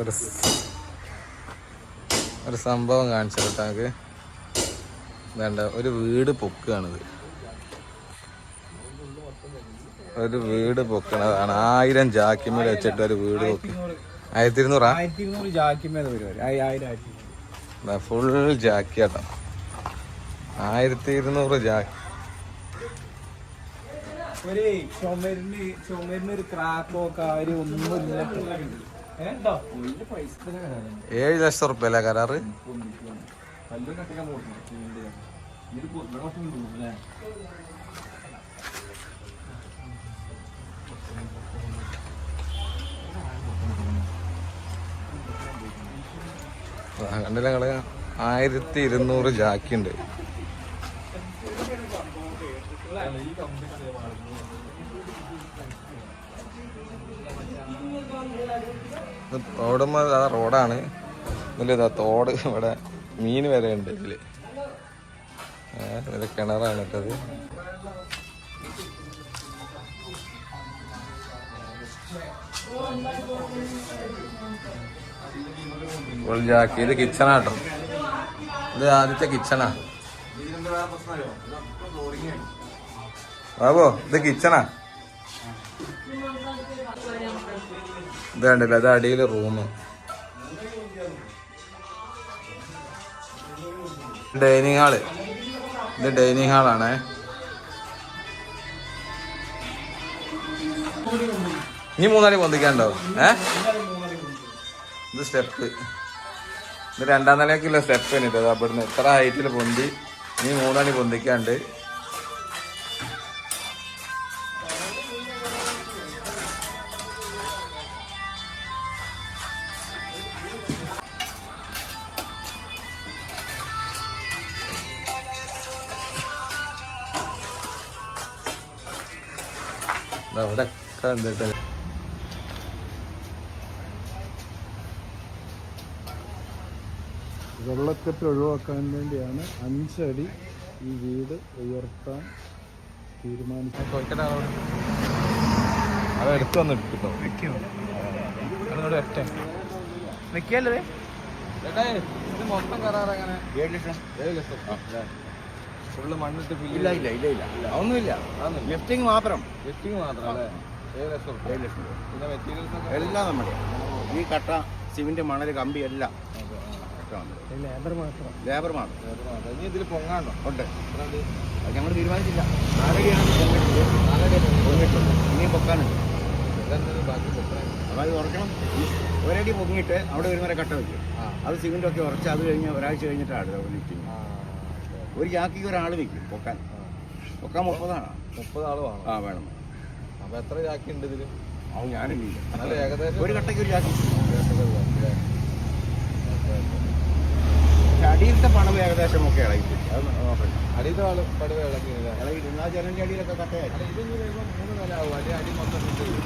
ഒരു ഒരു സംഭവം കാണിച്ചു കേട്ടോ നമുക്ക് വേണ്ട ഒരു വീട് പൊക്കുകയാണിത്. ഒരു വീട് പൊക്കണതാണ്. ആയിരം ജാക്കിമേൽ വെച്ചിട്ട് ഒരു വീട് പൊക്കി. ആയിരത്തി ഇരുന്നൂറാ ഫുൾ ജാക്കി കേട്ടോ. ആയിരത്തി ഇരുന്നൂറ് ജാക്കി ഒരു ചുമരിന് ചുമരിന് ഒരു ക്രാക്കോ കാര്യം ഒന്നും ഇല്ല ഏഴ് ലക്ഷം റുപ്യ അല്ലേ? കരാറ് കണ്ടില്ല നിങ്ങൾ? ആയിരത്തി ഇരുന്നൂറ് ജാക്കി ആ റോഡാണ്. ഇതാ തോട് ഇവിടെ മീൻ വരെ ഉണ്ട് ഇതിൽ. ഇത് കിണറാണ് ഇട്ടത് ഇത് കിച്ചണാട്ടോ ഇത് ആദ്യത്തെ കിച്ചണാ. ബാബോ ഇത് കിച്ചണാ. ഇത് കണ്ടില്ല അത് അടിയിൽ റൂം ഡൈനിങ് ഹാൾ. ഇത് ഡൈനിങ് ഹാളാണേ. ഇനി മൂന്നാൽ പൊന്തിക്കാണ്ടോ ഏ? ഇത് സ്റ്റെപ്പ്. ഇത് രണ്ടാം നിലയ്ക്കുള്ള സ്റ്റെപ്പ് ഇത്. അവിടുന്ന് ഇത്ര ഹൈറ്റിൽ പൊന്തി ഇനി മൂന്നാളി പൊന്തിക്കാണ്ട് ദാ കണ്ടിട്ട് വെള്ളക്കെട്ട് ഒഴിവാക്കാൻ വേണ്ടിയാണ് അഞ്ചടി ഈ വീട് ഉയർത്താൻ തീരുമാനിച്ചത്. അത് എടുത്തു വന്ന് എടുത്തിട്ടോ നിക്കല്ലേ ഇത് മൊത്തം കരാറെങ്ങനെ ഏഴ് ലക്ഷം. ഏഴ് ലക്ഷം. ഫുള്ള് മണ്ണിട്ട് ഇല്ല ഇല്ല ഇല്ല ഇല്ല ഒന്നുമില്ല. ലിഫ്റ്റിംഗ് മാത്രം. ലിഫ്റ്റിംഗ് മാത്രം അല്ലേ? ഏഴ് ലക്ഷം ഏഴ് ലക്ഷം പിന്നെ മെറ്റീരിയൽസ് എല്ലാം നമ്മുടെ. ഈ കട്ട സിമെന്റ് മണൽ കമ്പി എല്ലാം. ലേബർ മാത്രം? ലേബർ മാത്രം. ഇനി ഇതിൽ പൊങ്ങാണ്ടോ? ഉണ്ട്. അത് ഞങ്ങൾ തീരുമാനിച്ചില്ല. നാലടിയാണ് പൊങ്ങിട്ടുള്ളത് പൊങ്ങിട്ടുള്ളത് ഇനിയും പൊക്കാനുണ്ട്. ഉറക്കണം. ഒരടി പൊങ്ങിട്ട് അവിടെ ഒരു വരെ കട്ട വയ്ക്കും അത് സിമെന്റ് ഒക്കെ ഉറച്ച് അത് കഴിഞ്ഞ് ഒരാഴ്ച കഴിഞ്ഞിട്ടാണ് ആ. ഒരു ജാക്കിക്ക് ഒരാൾ നിൽക്കും പൊക്കാൻ പൊക്കാൻ മുപ്പതാണ് മുപ്പത് ആൾ വേണം ആ വേണം അപ്പൊ എത്ര ചാക്കി ഉണ്ട് ഇതിൽ അത് ഞാനില്ല ഏകദേശം ഒരു കട്ടയ്ക്ക് ഒരു ചാക്ക് അടിയിലത്തെ പണം ഏകദേശം ഒക്കെ ഇളകിപ്പോയി അത് നോക്കണം അടിയത്തെ ആൾ പടി ഇളക്കിയില്ല ഇളകിയിട്ടുണ്ട് അടിയിലൊക്കെ കട്ടയായി ഇതൊന്നും വരുമ്പോ മൂന്ന് നില ആവും അടി അടി മൊത്തം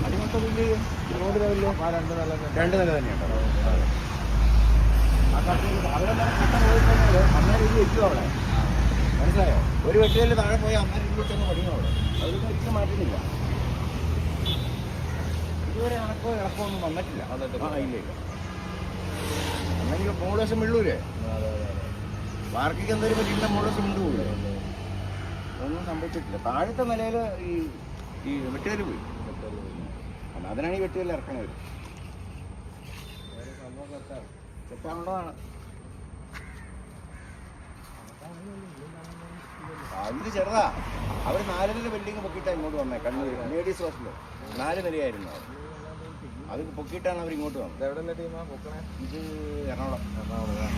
അടി മൊത്തം വലിയ റോഡ് ലെവലിലോ ആ രണ്ട് നില തന്നെ. രണ്ട് നില തന്നെയുണ്ട് ആ കട്ട അന്നേരം ഇത് വെച്ചു അവിടെ മനസ്സിലായോ? ഒരു വെട്ടിയിൽ താഴെ പോയി അമ്മ ഇത് വെച്ചങ്ങ് പണിയും അവിടെ. അതൊന്നും ഒരിക്കലും മാറ്റുന്നില്ല. ഇതുവരെ അണക്കോ ഇളക്കോ ഒന്നും വന്നിട്ടില്ല. ആ ഇല്ല ഇല്ല. അന്നെങ്കിൽ മൂന്ന് ദിവസം അതെ. വാർക്കിക്ക് എന്തെങ്കിലും പറ്റിയില്ല മൂന്ന് ദിവസം വീണ്ടുപോയില്ലേ ഒന്നും സംഭവിച്ചിട്ടില്ല. താഴത്തെ നിലയിൽ ഈ ഈ വെട്ടുകല്ല് പോയി. അതിനാണ് ഈ വെട്ടുകല്ല് ഇറക്കണത്. തെറ്റാനുള്ളതാണ് ഇത് ചെറുതാ. അവർ നാലര നില ബിൽഡിംഗ് പൊക്കിയിട്ടാണ് ഇങ്ങോട്ട് വന്നേ. കണ്ണൂർ ലേഡീസ് ഹോസ്റ്റൽ നാല് നിലയായിരുന്നു അത്. അത് പൊക്കിയിട്ടാണ് അവർ ഇങ്ങോട്ട് വന്നത് ഇത് എറണാകുളം. എറണാകുളം